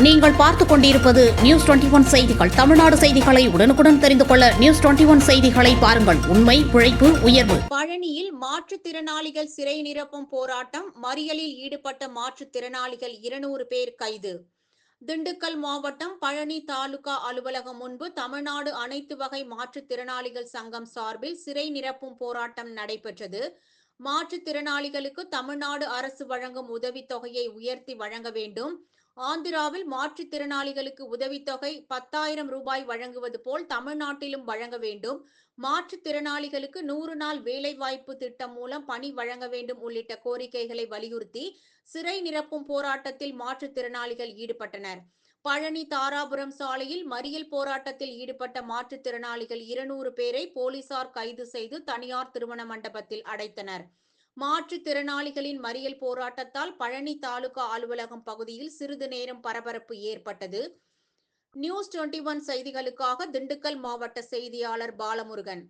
நீங்கள் பார்த்துக் கொண்டிருப்பது நியூஸ் டுவெண்டி ஒன் செய்திகள். தமிழ்நாடு செய்திகளை உடனுக்குடன் தெரிந்து கொள்ள நியூஸ் டுவெண்டி ஒன் செய்திகளை பாருங்கள். உண்மை உழைப்பு உயர்வு. பழனியில் மாற்றுத்திறனாளிகள் சிறை நிரப்பும் போராட்டம். மறியலில் ஈடுபட்ட மாற்றுத்திறனாளிகள் இருநூறு பேர் கைது. திண்டுக்கல் மாவட்டம் பழனி தாலுகா அலுவலகம் முன்பு தமிழ்நாடு அனைத்து வகை மாற்றுத்திறனாளிகள் சங்கம் சார்பில் சிறை நிரப்பும் போராட்டம் நடைபெற்றது. மாற்றுத்திறனாளிகளுக்கு தமிழ்நாடு அரசு வழங்கும் உதவித் தொகையை உயர்த்தி வழங்க வேண்டும். ஆந்திராவில் மாற்றுத்திறனாளிகளுக்கு உதவித்தொகை பத்தாயிரம் ரூபாய் வழங்குவது போல் தமிழ்நாட்டிலும் வழங்க வேண்டும். மாற்றுத்திறனாளிகளுக்கு நூறு நாள் வேலைவாய்ப்பு திட்டம் மூலம் பணி வழங்க வேண்டும் உள்ளிட்ட கோரிக்கைகளை வலியுறுத்தி சிறை நிரப்பும் போராட்டத்தில் மாற்றுத்திறனாளிகள் ஈடுபட்டனர். பழனி தாராபுரம் சாலையில் மறியல் போராட்டத்தில் ஈடுபட்ட மாற்றுத்திறனாளிகள் இருநூறு பேரை போலீசார் கைது செய்து தனியார் திருமண மண்டபத்தில் அடைத்தனர். மாற்றுத்திறனாளிகளின் மறியல் போராட்டத்தால் பழனி தாலுகா அலுவலகம் பகுதியில் சிறிது நேரம் பரபரப்பு ஏற்பட்டது. நியூஸ் டுவெண்டி ஒன் செய்திகளுக்காக திண்டுக்கல் மாவட்ட செய்தியாளர் பாலமுருகன்.